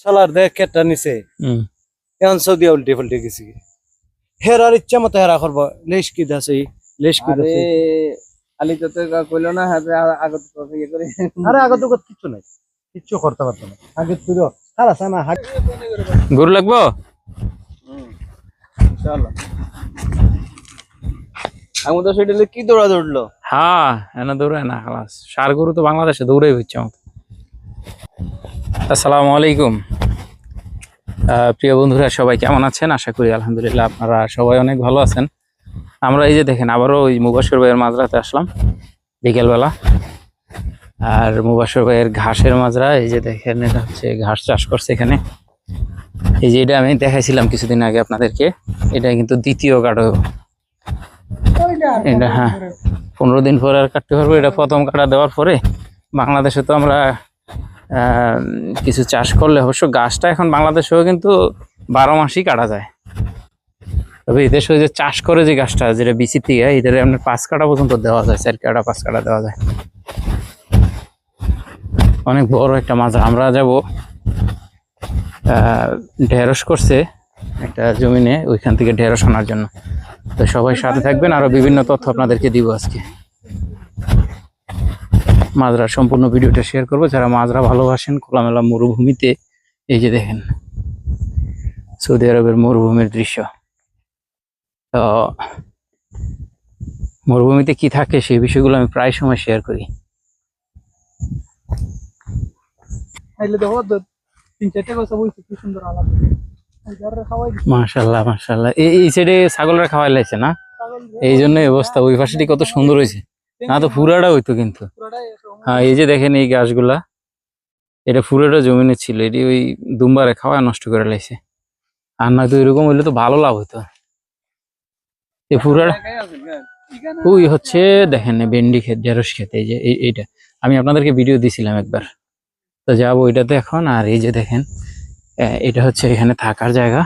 সালার দেখ কেটটা নিছে। হুম। এখন সৌদি উল্টে পাল্টে গেছি। হেরার ইচ্ছা মতো হেরা করব। লেশ কি দাসই লেশ কি আরে আলি তো কইলো না হাতে আগত ইয়ে করে। আরে আগে তো কিচ্ছু নাই। কিচ্ছু করতে পারতো না। আগে তুই সারা সানা হাট গরু লাগবো? চলো আমি তো সেটা কি দৌড়া দৌড়লো হ্যাঁ এনে দৌড়ায় না খালাস। সার গরু তো বাংলাদেশে দৌড়াই হচ্ছে আমাদের আসসালামু আলাইকুম। প্রিয় বন্ধুরা, সবাই কেমন আছেন? আশা করি আলহামদুলিল্লাহ আপনারা সবাই অনেক ভালো আছেন। আমরা এই যে দেখেন, আবারও ওই মুবাসর ভাইয়ের মাঝরাতে আসলাম বিকেলবেলা। আর মুবাসর ভাইয়ের ঘাসের মাজরা, এই যে দেখেন, এটা হচ্ছে ঘাস চাষ করছে এখানে। এই যে এটা আমি দেখাইছিলাম কিছুদিন আগে আপনাদেরকে। এটা কিন্তু দ্বিতীয় কাটো। এটা হ্যাঁ পনেরো দিন পরে আর কাটতে পারব। এটা প্রথম কাটা দেওয়ার পরে বাংলাদেশে তো আমরা কিছু চাষ করলে অবশ্য গাছটা এখন বাংলাদেশেও কিন্তু বারো মাসই কাটা যায়। তবে এদেশে যে চাষ করে যে গাছটা, যেটা বিচি থেকে এটারে আপনার পাঁচ কাটা পর্যন্ত দেওয়া যায়, চার কাটা, পাঁচ কাটা দেওয়া যায়। অনেক বড় একটা মাছ, আমরা যাব ঢেঁড়স করছে একটা জমিনে, ওইখান থেকে ঢেঁড়স আনার জন্য। তো সবাই সাথে থাকবেন, আরও বিভিন্ন তথ্য আপনাদেরকে দিব আজকে। মাজরা সম্পূর্ণ ভিডিওটা শেয়ার করব। যারা মাজরা ভালোবাসেন খোলামেলা মরুভূমিতে এই যে দেখেন সৌদি আরবের মরুভূমির দৃশ্য। তো মরুভূমিতে কি থাকে সেই বিষয়গুলো আমি প্রায় সময় শেয়ার করি। মাশাল্লাহ মাশাল্লাহ। এই সাইডে ছাগলরা খাওয়াই লাগছে না? এই জন্য অবস্থা ওই পাশেটি কত সুন্দর হয়েছে না তো ফুরাটা হইতো কিন্তু। হ্যাঁ এই যে দেখেন এই গাছগুলা এটা ফুরাটা জমিনে ছিল এটি ওই দুমবারে খাওয়া নষ্ট করে লাইছে। আর না তো এরকম হইলে তো ভালো লাভ হইতো। এই এখানে ওই হচ্ছে দেখেন ভেন্ডি ক্ষেত ঢেঁড়স ক্ষেত এই যে এইটা। আমি আপনাদেরকে ভিডিও দিছিলাম একবার। তো যাব ওইটাতে এখন আর এই যে দেখেন এটা হচ্ছে এখানে থাকার জায়গা।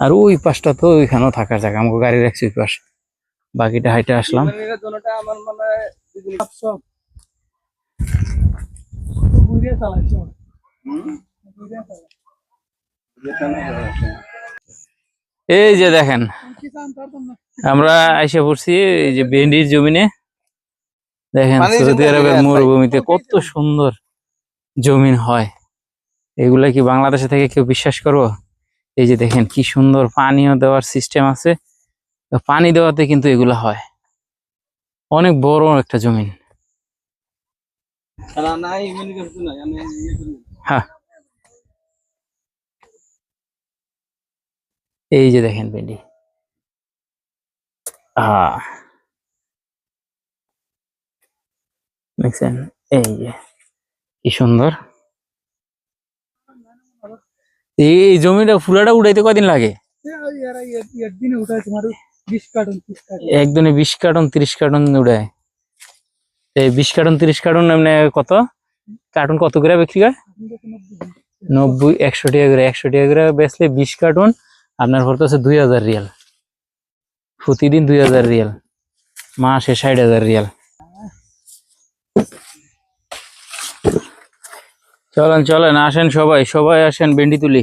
আর ওই পাশটা তো ওইখানেও থাকার জায়গা আমাকে গাড়ি রাখছি ওই পাশ। বাকিটা হাইটে আসলাম। মানে এই যে দেখেন আমরা আইসা পড়ছি এই যে ভেন্ডির জমিনে। দেখেন সৌদি আরবের মরুভূমিতে কত সুন্দর জমিন হয়। এগুলা কি বাংলাদেশে থেকে কেউ বিশ্বাস করব? এই যে দেখেন কি সুন্দর পানিও দেওয়ার সিস্টেম আছে। পানি দেওয়াতে কিন্তু এগুলা হয়। অনেক বড় একটা জমিন। ইয়ে হ্যাঁ। এই যে দেখেন ভেন্ডি। আহ। দেখছেন? এই যে কি সুন্দর। এই এই জমিটা ফুলাটা উঠাইতে কদিন লাগে? একদিনে বিশ কার্টন, তিরিশ কার্টন উড়ায়। বিশ কার্টন, তিরিশ কার্টন এমনি কত? কার্টন কত করে বিক্রি হয়? নব্বই, একশো টাকা করে, একশো টাকা করে বেচলে বিশ কার্টুন আপনার পড়তে আছে দুই হাজার রিয়াল। প্রতিদিন দুই হাজার রিয়াল। মাসে ষাট হাজার রিয়াল। চলেন চলেন, আসেন সবাই সবাই আসেন ভেন্ডি তুলি।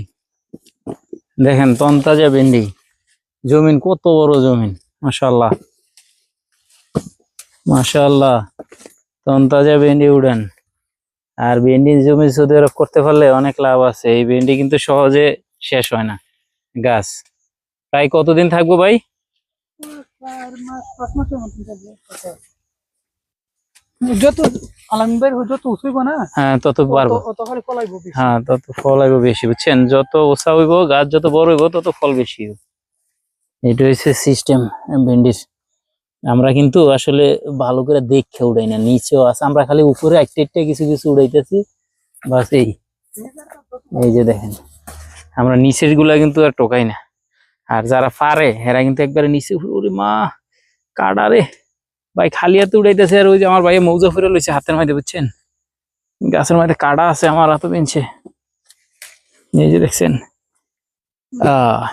দেখেন, তন্তাজা ভেন্ডি। জমিন কত বড় জমিন? মাশাল্লাহ মাশাল্লাহ তন্তাজা ভেন্ডি উড়ান। আর ভেন্ডি জমি সৌদি আরব করতে পারলে অনেক লাভ আছে। এই ভেন্ডি কিন্তু সহজে শেষ হয় না। গাছ। প্রায় কতদিন থাকব ভাই? যত যত উঠইব না হ্যাঁ তত পারব। হ্যাঁ তত ফল বেশি বুঝছেন? যত ওসা হইব গাছ যত বড় হইব তত ফল বেশি হইব। এটা হচ্ছে সিস্টেম ভেন্ডির আমরা কিন্তু আসলে ভালো করে দেখে উড়াই না, নিচেও আছে। আমরা খালি উপরে একটা একটা কিছু কিছু উড়াইতেছি, বাস এই। এই যে দেখেন, আমরা নিচেরগুলা কিন্তু আর টোকাই না। আর যারা পারে, এরা কিন্তু একবারে নিচে ওরে মা কাটা রে। ভাই, খালি হাতে উড়াইতেছে, আর ওই যে আমার ভাই মৌজা ফিরে লইছে হাতের মাঝে বুঝছেন? গাছের মাঝে কাটা আছে আমার হাতে পেনছে। এই যে দেখছেন? আহ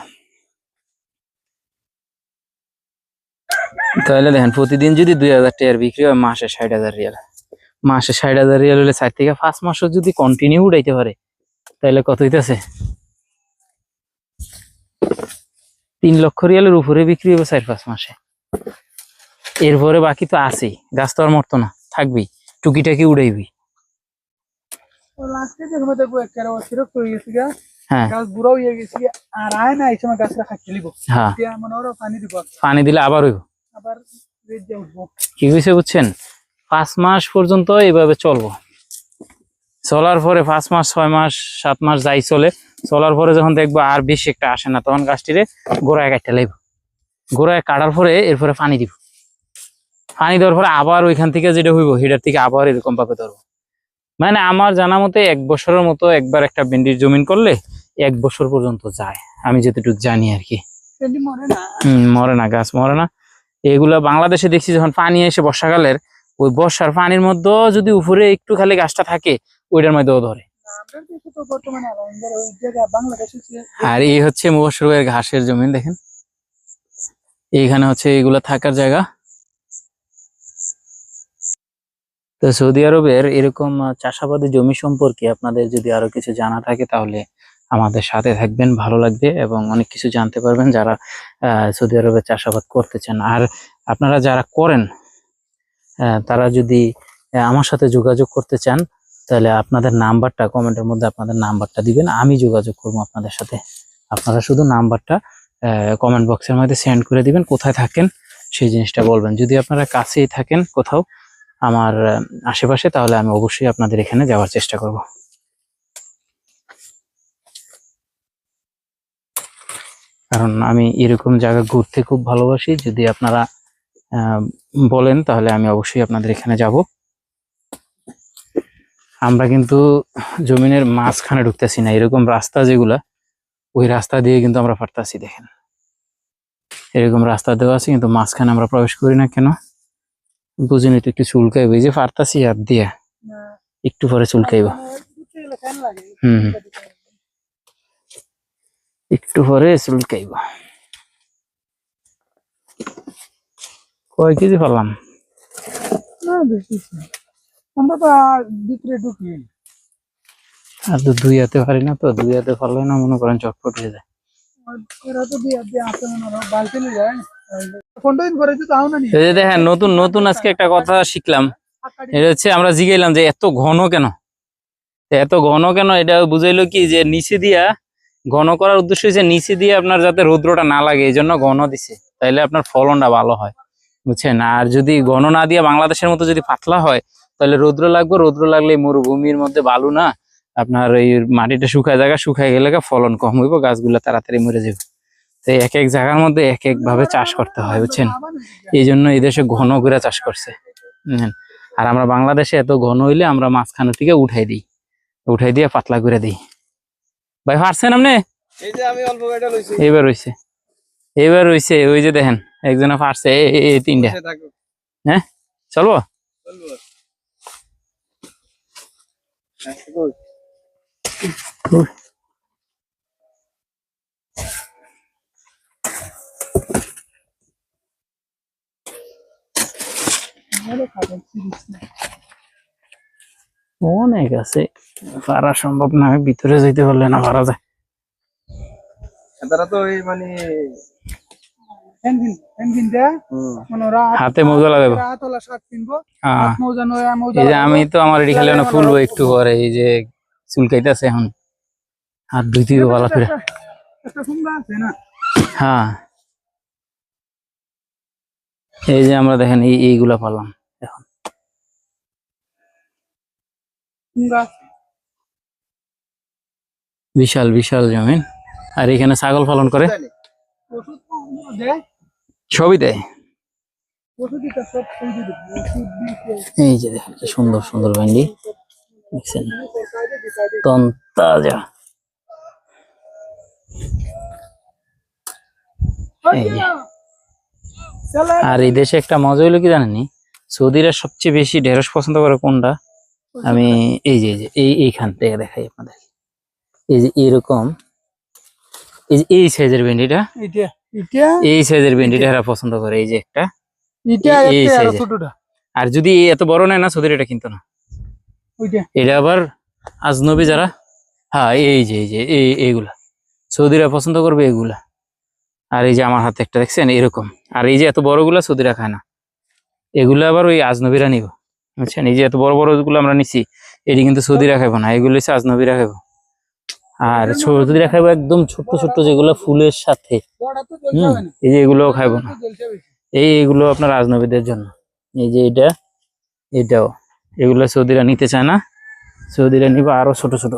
তাহলে দেখেন প্রতিদিন যদি দুই হাজার টাকার বিক্রি হয় মাসে ষাট হাজার রিয়াল। মাসে ষাট হাজার রিয়াল হলে চার থেকে পাঁচ মাসও যদি কন্টিনিউ উড়াইতে পারে তাহলে কত হইতেছে? তিন লক্ষ রিয়ালের উপরে বিক্রি হবে চার পাঁচ মাসে। এরপরে বাকি তো আছেই গাছ তো আর মরতো না থাকবি টুকিটাকি উড়াইবি হয়ে। হ্যাঁ মনে পানি পানি দিলে আবার হইব। আবার কি হয়েছে বুঝছেন? পাঁচ মাস পর্যন্ত এইভাবে চলবো। চলার পরে পাঁচ মাস ছয় মাস সাত মাস যাই চলে চলার পরে যখন দেখব আর বেশি একটা আসে না তখন গাছটিরে গোড়ায় কাটতে লাগব। গোড়ায় কাটার পরে এরপরে পানি দিব। পানি দেওয়ার পরে আবার ওইখান থেকে যেটা হইব সেটার থেকে আবার এরকম ভাবে ধরবো। মানে আমার জানা মতে এক বছরের মতো একবার একটা ভেন্ডির জমিন করলে এক বছর পর্যন্ত যায়। আমি যতটুকু জানি আর কি। মরে না। মরে না গাছ মরে না। এগুলা বাংলাদেশে দেখছি যখন পানি এসে বর্ষাকালের ওই বর্ষার পানির মধ্যে যদি উপরে একটু খালি গাছটা থাকে ওইটার মধ্যেও ধরে। আর এই হচ্ছে মুবাসর ঘাসের জমিন দেখেন। এইখানে হচ্ছে এগুলা থাকার জায়গা। তো সৌদি আরবের এরকম চাষাবাদী জমি সম্পর্কে আপনাদের যদি আরও কিছু জানা থাকে তাহলে আমাদের সাথে থাকবেন, ভালো লাগবে এবং অনেক কিছু জানতে পারবেন যারা সৌদি আরবে চাষাবাদ করতে চান আর আপনারা যারা করেন তারা যদি আমার সাথে যোগাযোগ করতে চান, তাহলে আপনাদের নাম্বারটা কমেন্টের মধ্যে আপনাদের নাম্বারটা দিবেন, আমি যোগাযোগ করব আপনাদের সাথে। আপনারা শুধু নাম্বারটা কমেন্ট বক্সের মধ্যে সেন্ড করে দিবেন, কোথায় থাকেন সেই জিনিসটা বলবেন। যদি আপনারা কাছেই থাকেন কোথাও, আমার আশেপাশে, তাহলে আমি অবশ্যই আপনাদের এখানে যাওয়ার চেষ্টা করব। কারণ আমি এরকম জায়গা ঘুরতে খুব ভালোবাসি। যদি আপনারা বলেন তাহলে আমি অবশ্যই আপনাদের এখানে যাব। আমরা কিন্তু জমিনের মাঝখানে ঢুকতেছি না এরকম রাস্তা যেগুলা ওই রাস্তা দিয়ে কিন্তু আমরা পারতাছি দেখেন। এরকম রাস্তা দেওয়া আছে কিন্তু মাঝখানে আমরা প্রবেশ করি না কেন? বুঝিনি তো একটু চুলকাইব এই যে পারতাছি হাত দিয়ে একটু পরে চুলকাইব? হুম হুম। একটু পরে চুলকাইব কয় কেজি পারলাম? আর তো দুই হাতে পারি না তো দুই হাতে পারলে না মনে করেন চটপট হয়ে যায়। দেখেন নতুন নতুন আজকে একটা কথা শিখলাম। এটা হচ্ছে আমরা জিগাইলাম যে এত ঘন কেন? এত ঘন কেন? এটা বুঝাইলো কি যে নিচে দিয়া ঘন করার উদ্দেশ্য হচ্ছে নিচে দিয়ে আপনার যাতে রৌদ্রটা না লাগে, এই জন্য ঘন দিছে। তাইলে আপনার ফলনটা ভালো হয়, বুঝছেন? আর যদি ঘন না দিয়ে বাংলাদেশের মতো যদি পাতলা হয় তাহলে রৌদ্র লাগবে। রৌদ্র লাগলে মরুভূমির মধ্যে বালু না, আপনার এই মাটিটা শুকায় জায়গা, শুকায় গেলে ফলন কম হইব, গাছগুলো তাড়াতাড়ি মরে যাবে। তো এক এক জায়গার মধ্যে এক এক ভাবে চাষ করতে হয়, বুঝছেন? এই জন্য এই দেশে ঘন করে চাষ করছে আর আমরা বাংলাদেশে এত ঘন হইলে আমরা মাঝখানে থেকে উঠাই দিই, উঠাই দিয়ে পাতলা করে দিই। ভাই পারছেন আপনি? এইবার রইছে এইবার রইছে ওই যে দেখেন একজনে পারছে এই- তিনটা। থাকো চলবো হ্যাঁ, কই? অনেক আছে। পারা সম্ভব না আমি ভিতরে যাইতে পারলে না পারা যায়। তারা তো এই মানে মানে হাতে মোজা লাগাবো হ্যাঁ। এই যে লাগাবো। আমি তো আমার এটি খালি না ফুলবো একটু পরে এই যে চুলকাইতেছে এখন। হাত ধুইতে ভালো করে। হ্যাঁ। এই যে আমরা দেখেন এইগুলা পারলাম এখন সুন্দর আছে। বিশাল বিশাল জমিন। আর এখানে ছাগল পালন করে? সবই দেয়? এই যে দেখেন সুন্দর সুন্দর ভেন্ডি। দেখছেন? সরকারে দিতে হবে। তন তাজা এই যে। আর এই দেশে একটা মজা হইল কি জানেনি সৌদিরা সবচেয়ে বেশি ঢেঁড়স পছন্দ করে কোনটা? আমি এই যে এই যে এইখান থেকে দেখাই আপনাদের। এই যে এরকম। এই যে এই সাইজের ভেন্ডিটা এই সাইজের ভেন্ডিটা এরা পছন্দ করে এই যে একটা। এই আর যদি এত বড় নেয় না সৌদির এটা কিন্তু না। এটা আবার আজনবী যারা হ্যাঁ এই যে এই যে এই এইগুলা। সৌদিরা পছন্দ করবে এগুলা। আর এই যে আমার হাতে একটা দেখছেন এরকম। আর এই যে এত বড়গুলা সৌদিরা খায় না। এগুলো আবার ওই আজনবীরা নিব। বুঝছেন? এই যে এত বড় বড়গুলো আমরা নিছি, এটি কিন্তু সৌদিরা খাইবো না, এগুলো হচ্ছে আজনবীরা খাইবো। আর সৌদিরা খাইবো একদম ছোট্ট ছোট্ট যেগুলো ফুলের সাথে। হম, এই যে এগুলোও খাইবো না। এই এগুলো আপনার আজনবীদের জন্য। এই যে এটা, এটাও। এগুলো সৌদিরা নিতে চায় না। সৌদিরা নিব আরও ছোট ছোট।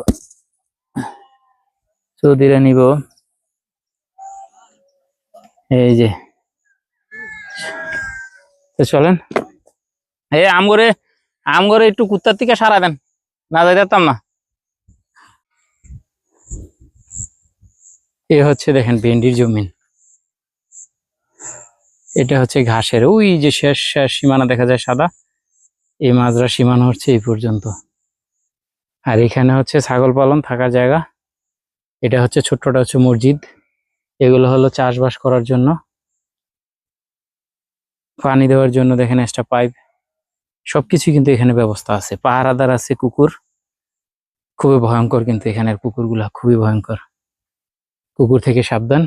সৌদিরা নিব। এই যে। চলেন। এই আম করে আম করে একটু কুত্তার থেকে সারা দেন। না যাই যেতাম না। এ হচ্ছে দেখেন ভেন্ডির জমিন। এটা হচ্ছে ঘাসের, ওই যে শেষ শেষ সীমানা দেখা যায় সাদা। এই মাজরা সীমানা হচ্ছে এই পর্যন্ত। আর এখানে হচ্ছে ছাগল পালন থাকার জায়গা। এটা হচ্ছে ছোট্টটা হচ্ছে মসজিদ। এগুলো হলো চাষবাস করার জন্য। পানি দেওয়ার জন্য দেখেন এক্সট্রা পাইপ সবকিছু কিন্তু এখানে ব্যবস্থা আছে। পাহারাদার আছে কুকুর। খুবই ভয়ঙ্কর কিন্তু এখানের কুকুরগুলা, খুবই ভয়ঙ্কর। কুকুর থেকে সাবধান।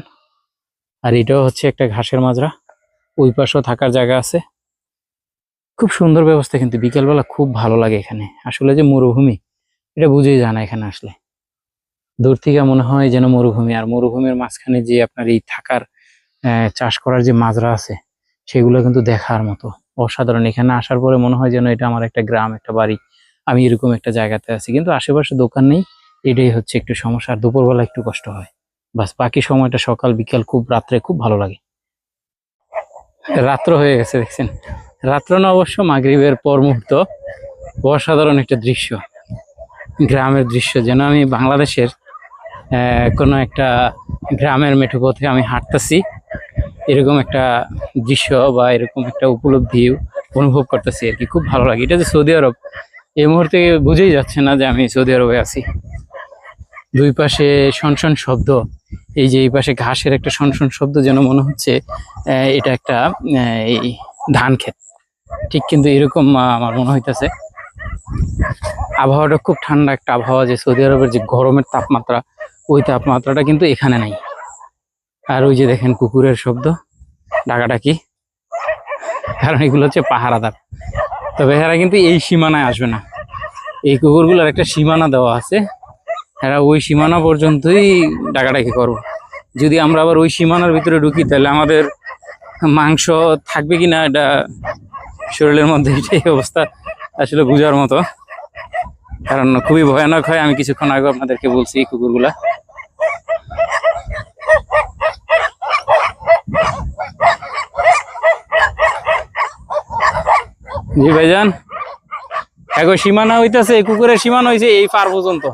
আর এটাও হচ্ছে একটা ঘাসের মাজরা। ওই পাশেও থাকার জায়গা আছে। খুব সুন্দর ব্যবস্থা কিন্তু। বিকেলবেলা খুব ভালো লাগে এখানে। আসলে যে মরুভূমি, এটা বুঝেই যায় না এখানে আসলে। দূর থেকে মনে হয় যেন মরুভূমি। আর মরুভূমির মাঝখানে যে আপনার এই থাকার চাষ করার যে মাজরা আছে, সেগুলো কিন্তু দেখার মতো। অসাধারণ। এখানে আসার পরে মনে হয় যেন এটা আমার একটা গ্রাম, একটা বাড়ি। আমি এরকম একটা জায়গাতে আছি। কিন্তু আশেপাশে দোকান নেই। এটাই হচ্ছে একটু সমস্যা। আর দুপুরবেলা একটু কষ্ট হয়। বাস, বাকি সময়টা সকাল, বিকাল খুব রাত্রে খুব ভালো লাগে। রাত্র হয়ে গেছে, দেখছেন? রাত্র না অবশ্য, মাগরিবের পর মুহূর্ত। অসাধারণ একটা দৃশ্য। গ্রামের দৃশ্য। যেন আমি বাংলাদেশের কোনো একটা গ্রামের মেঠো পথে আমি হাঁটতেছি। এরকম একটা দৃশ্য বা এরকম একটা উপলব্ধি অনুভব করতেছি আর কি। খুব ভালো লাগে। এটা যে সৌদি আরব, এই মুহূর্তে বুঝেই যাচ্ছে না যে আমি সৌদি আরবে আছি। দুই পাশে শনশন শব্দ, এই যে এই পাশে ঘাসের একটা শনশন শব্দ যেন মনে হচ্ছে এটা একটা এই ধান ক্ষেত। ঠিক কিন্তু এরকম আমার মনে হইতেছে। আবহাওয়াটা খুব ঠান্ডা একটা আবহাওয়া যে সৌদি আরবের যে গরমের তাপমাত্রা, ওই তাপমাত্রাটা কিন্তু এখানে নাই। আর ওই যে দেখেন কুকুরের শব্দ, ডাকাডাকি। কারণ এগুলো হচ্ছে পাহারাদার। তবে এরা কিন্তু এই সীমানায় আসবে না। এই কুকুরগুলোর একটা সীমানা দেওয়া আছে। এরা ওই সীমানা পর্যন্তই ডাকাডাকি করব। যদি আমরা আবার ওই সীমানার ভিতরে ঢুকি, তাহলে আমাদের মাংস থাকবে কিনা, এটা শরীরের মধ্যে এটাই অবস্থা আসলে বুঝার মতো। কারণ খুবই ভয়ানক হয়, আমি কিছুক্ষণ আগে আপনাদেরকে বলছি এই কুকুরগুলা। জি ভাইজান। এখন সীমানা হইতাছে এই কুকুরের সীমান হইছে এই পার পর্যন্ত।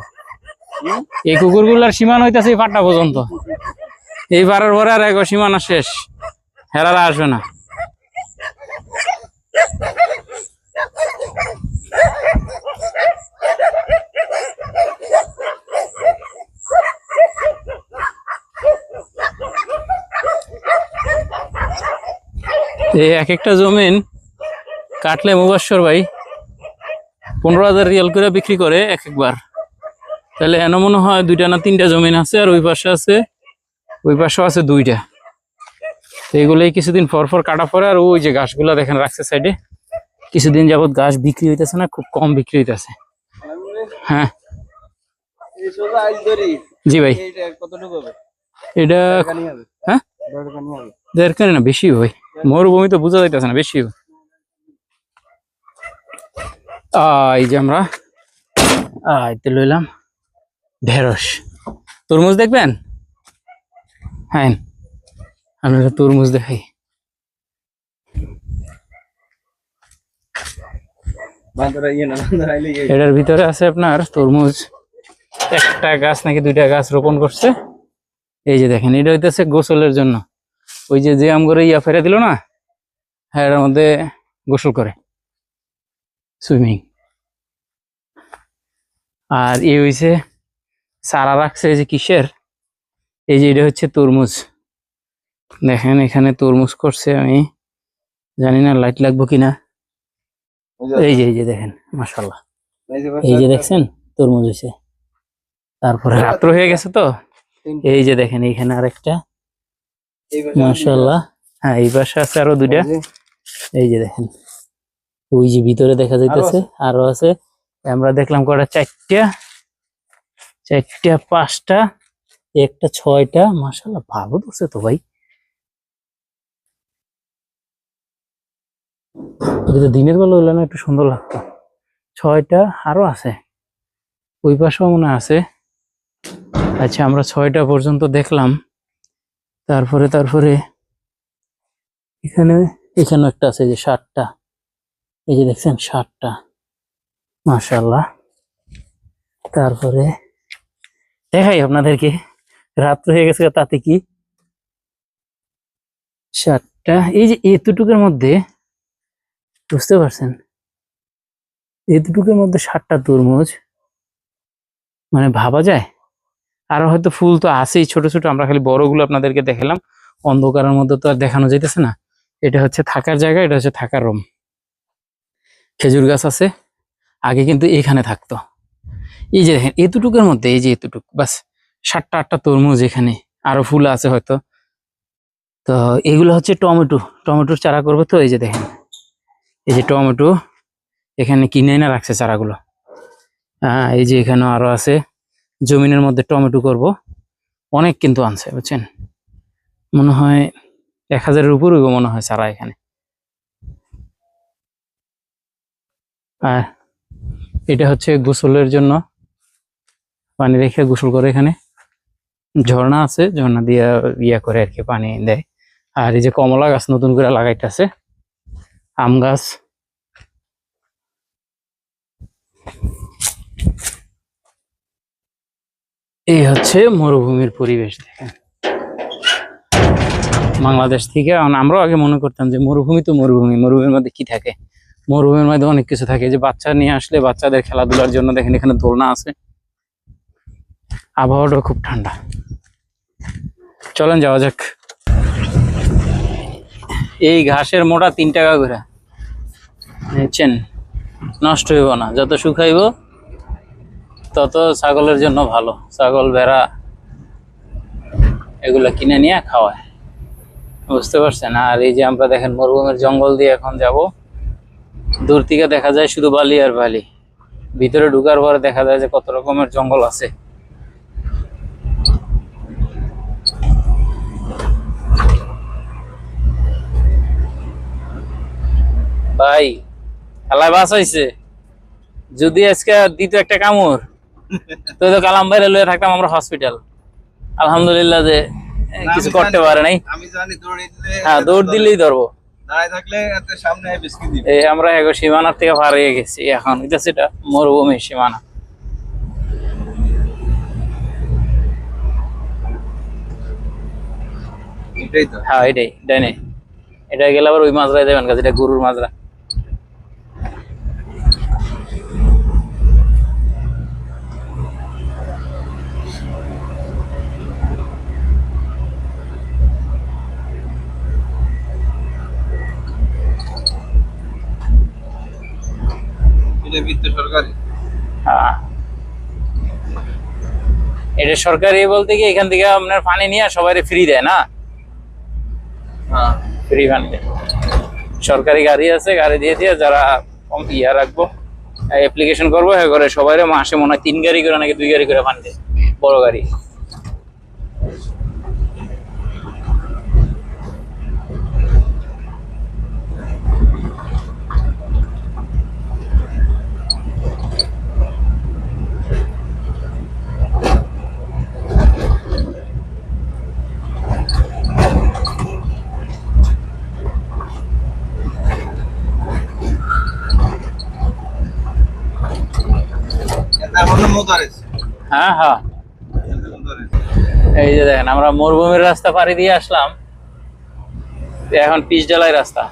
এই কুকুরগুলার সীমান হইতাছে এই পাটটা পর্যন্ত। এই পারের পরে আর এক সীমানা শেষ। হেরারা আসবে না। এই এক একটা জমিন কাটলে মুবাসর ভাই। পনেরো হাজার রিয়াল করে বিক্রি করে এক একবার। তাহলে এন মনে হয় দুইটা না তিনটা জমিন আছে আর ওই পাশে আছে, ওই পাশেও আছে দুইটা। তো এগুলোই কিছুদিন পর পর কাটা পরে আর ওই যে ঘাসগুলা দেখেন রাখছে সাইডে, কিছুদিন যাবত গাছ বিক্রি হইতেছে না, খুব কম বিক্রি হইতেছে। হ্যাঁ। জি ভাই। এটা হ্যাঁ? দেড় কানি না বেশি ভাই মরুভূমি তো বোঝা যাইতেছে না, বেশি। এই যে আমরা আইতে লইলাম ঢেঁড়স। তরমুজ দেখবেন? হ্যাঁ আমরা তরমুজ দেখাই। ইয়ে ইয়ে। এটার ভিতরে আছে আপনার তরমুজ। একটা গাছ নাকি দুইটা গাছ রোপণ করছে। এই যে দেখেন এটা হইতেছে গোসলের জন্য। ওই যে যে আম করে ইয়া ফেরে দিল না হ্যাঁ এটার মধ্যে গোসল করে। সুইমিং। আর এ হইছে সারা রাখছে এই যে কিসের? এই যে এটা হচ্ছে তরমুজ। দেখেন এখানে তরমুজ করছে আমি। জানি না লাইট লাগবো কিনা। এই যে এই যে দেখেন মাসাল্লাহ এই যে দেখছেন? তরমুজ হয়েছে তারপরে রাত্র হয়ে গেছে তো? এই যে দেখেন এইখানে আরেকটা। পাশে হ্যাঁ এই পাশে আছে আরও দুইটা। এই যে। দেখেন। ওই যে ভিতরে দেখা যাইতেছে আরও আছে। আমরা দেখলাম কটা চারটা। চারটা, পাঁচটা, একটা, ছয়টা। মাশাল্লাহ ভালো ধরছে তো ভাই। দিনের বেলা হইলে না একটু সুন্দর লাগতো। ছয়টা আরও আছে। ওই পাশেও মনে আছে। আচ্ছা আমরা ছয়টা পর্যন্ত দেখলাম। তারপরে তারপরে এখানে, এখানেও একটা আছে যে ষাটটা এই যে দেখছেন ষাটটা মাশাল্লাহ তারপরে দেখাই আপনাদেরকে। রাত্র হয়ে গেছে তাতে কি? ষাটটা এই যে এতটুকুর মধ্যে, বুঝতে পারছেন? এতটুকুর মধ্যে ষাটটা তরমুজ মানে ভাবা যায়? আর হয়তো ফুল তো আছেই ছোট ছোট, আমরা খালি বড়গুলো আপনাদেরকে দেখালাম। অন্ধকারের মধ্যে তো আর দেখানো যাইতেছে না। এটা হচ্ছে থাকার জায়গা, এটা হচ্ছে থাকার রুম। খেজুর গাছ আছে। আগে কিন্তু এখানে থাকতো। এই যে দেখেন, এতটুকুর মধ্যে, এই যে এতটুক, বাস, সাতটা আটটা তরমুজ এখানে, আরও ফুল আছে হয়তো। তো এগুলো হচ্ছে টমেটো, টমেটোর চারা করবে তো, এই যে দেখেন। এই যে টমেটো, এখানে কিনে না রাখছে চারাগুলো। হ্যাঁ এই যে এখানেও আরও আছে, জমিনের মধ্যে টমেটো করব। অনেক কিন্তু আনছে, বুঝছেন? মনে হয় এক হাজারের উপরই মনে হয় চারা এখানে। আর এটা হচ্ছে গোসলের জন্য। পানি রেখে গোসল করে এখানে। ঝর্ণা আছে, ঝর্ণা দিয়ে ইয়া করে আর কি পানি দেয়। আর এই যে কমলা গাছ নতুন করে লাগাইতেছে। আম গাছ। এই হচ্ছে মরুভূমির পরিবেশ, দেখেন। বাংলাদেশ থেকে আমরাও আগে মনে করতাম যে মরুভূমি তো মরুভূমি, মরুভূমির মধ্যে কি থাকে? মরুভূমির মধ্যে অনেক কিছু থাকে। যে বাচ্চা নিয়ে আসলে বাচ্চাদের খেলাধুলার জন্য দেখেন এখানে দোলনা আছে। আবহাওয়াটা খুব ঠান্ডা। চলেন যাওয়া যাক। এই ঘাসের মোটা তিন টাকা করে। নিচ্ছেন। নষ্ট হইব না। যত শুকাইব তত ছাগলের জন্য ভালো। ছাগল, ভেড়া, এগুলো কিনে নিয়ে খাওয়ায়। বুঝতে পারছেন? আর এই যে আমরা দেখেন মরুভূমির জঙ্গল দিয়ে এখন যাব। দূর থেকে দেখা যায় শুধু বালি আর বালি। ভিতরে ঢুকার পরে দেখা যায় যে কত রকমের জঙ্গল আছে। ভাই খেলায় বাস হয়েছে যদি আজকে দিত একটা কামড় তো তো কালাম বাইরে লয়ে থাকতাম আমরা হসপিটাল। আলহামদুলিল্লাহ যে কিছু করতে পারে নাই। আমি জানি দৌড়ে দিলে হ্যাঁ দৌড় দিলেই ধরবো। এই আমরা সীমানার থেকে পার হয়ে গেছি এখন এটা? সেটা মরুভূমির সীমানা হ্যাঁ এটাই ডাইনে এটা গেলে আবার ওই মাজরায় যাবেন কাছে এটা গরুর মাজরা। এটা সরকারি বলতে কি এখান থেকে আপনার পানি নিয়ে সবাই ফ্রি দেয় না? হ্যাঁ। ফ্রি পানি দেয়। সরকারি গাড়ি আছে গাড়ি দিয়ে দিয়ে যারা ইয়া রাখব অ্যাপ্লিকেশন করব হ্যাঁ করে সবাই মাসে মনে হয় তিন গাড়ি করে নাকি দুই গাড়ি করে পানি দেয়। বড় গাড়ি এটা হলো মোতারেস হ্যাঁ হ্যাঁ। এই যে দেখেন, আমরা মরুভূমির রাস্তা পাড়ি দিয়ে আসলাম। এখন পিচ ডালাই রাস্তা।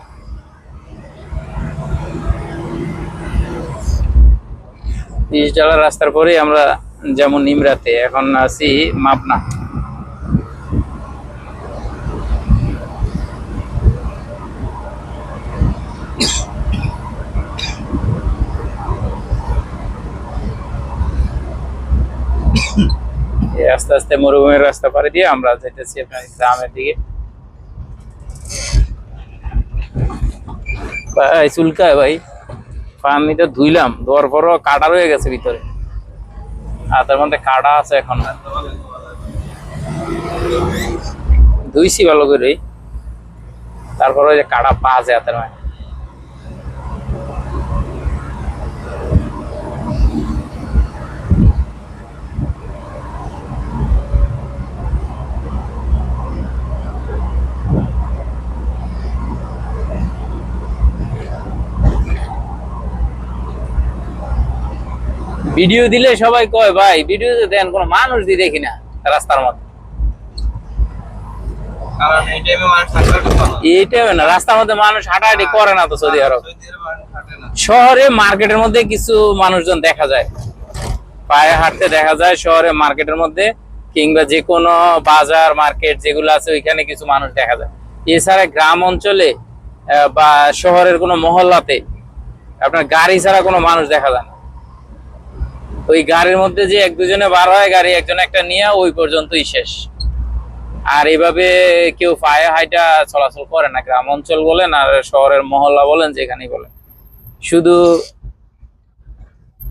পিচ ডালার রাস্তার পরেই আমরা যেমন নিমরাতে, এখন আছি মাপনা এই আস্তে মরুভূমির রাস্তা পাড়ি দিয়ে আমরা যেতেছি আপনার গ্রামের দিকে। ভাই, চুলকায় ভাই। পানিটা ধুইলাম, ধোয়ার পরও কাটা রয়ে গেছে ভিতরে। হাতের মধ্যে কাটা আছে এখন। ধুইছি ভালো করে তারপরে ওই যে কাটা পা আছে হাতের মধ্যে। ভিডিও দিলে সবাই কয় ভাই ভিডিও দেন কোনো মানুষ দিয়ে দেখি না। রাস্তার মধ্যে। না। রাস্তার মানুষ হাঁটাহাঁটি করে না তো সৌদি আরব। শহরে মার্কেটের মধ্যে কিছু মানুষজন দেখা যায়। পায়ে হাঁটতে দেখা যায় শহরে মার্কেটের মধ্যে কিংবা যে কোনো বাজার মার্কেট যেগুলো আছে ওইখানে কিছু মানুষ দেখা যায়। এছাড়া গ্রাম অঞ্চলে বা শহরের কোনো মহল্লাতে আপনার গাড়ি ছাড়া কোনো মানুষ দেখা যায় না। ওই গাড়ির মধ্যে যে এক দুজনে বার হয়, গাড়ি একজন একটা নিয়ে ওই পর্যন্তই শেষ। আর এইভাবে কেউ পায়ে হাইটা চলাচল করে না, গ্রাম অঞ্চল বলেন আর শহরের মহল্লা বলেন, যেখানেই বলেন। শুধু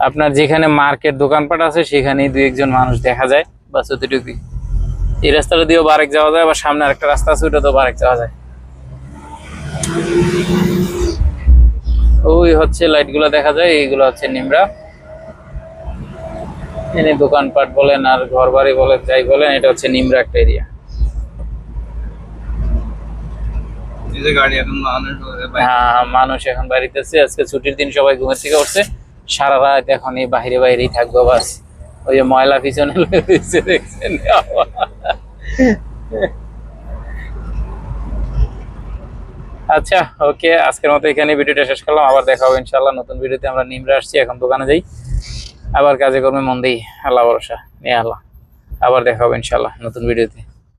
আপনার যেখানে মার্কেট দোকানপাট আছে, সেখানেই দুই একজন মানুষ দেখা যায় বাস অতটুকুই এই রাস্তাটা দিয়েও বারেক যাওয়া যায় বা সামনে আরেকটা রাস্তা আছে ওটা তো বারেক যাওয়া যায়। ওই হচ্ছে লাইটগুলো দেখা যায়, এইগুলো হচ্ছে নিমরা। এনে দোকানপাট বলেন আর ঘর বাড়ি বলেন যাই বলেন এটা হচ্ছে নিমরা একটা এরিয়া মানুষ হ্যাঁ মানুষ এখন বাড়িতেছে আজকে ছুটির দিন সবাই ঘুমের থেকে উঠছে। সারা রাত এখন এই বাইরে বাইরেই থাকব বাস। ওই যে ময়লা পিছনে দেখছেন? আচ্ছা ওকে আজকের মতো এখানে ভিডিওটা শেষ করলাম। আবার দেখা হবে ইনশাল্লাহ নতুন ভিডিওতে। আমরা নিমরা আসছি এখন দোকানে যাই। আবার কাজে কর্মে মন দিই, আল্লাহ ভরসা, নিয়ে আল্লাহ। আবার দেখা হবে ইনশাল্লাহ নতুন ভিডিওতে।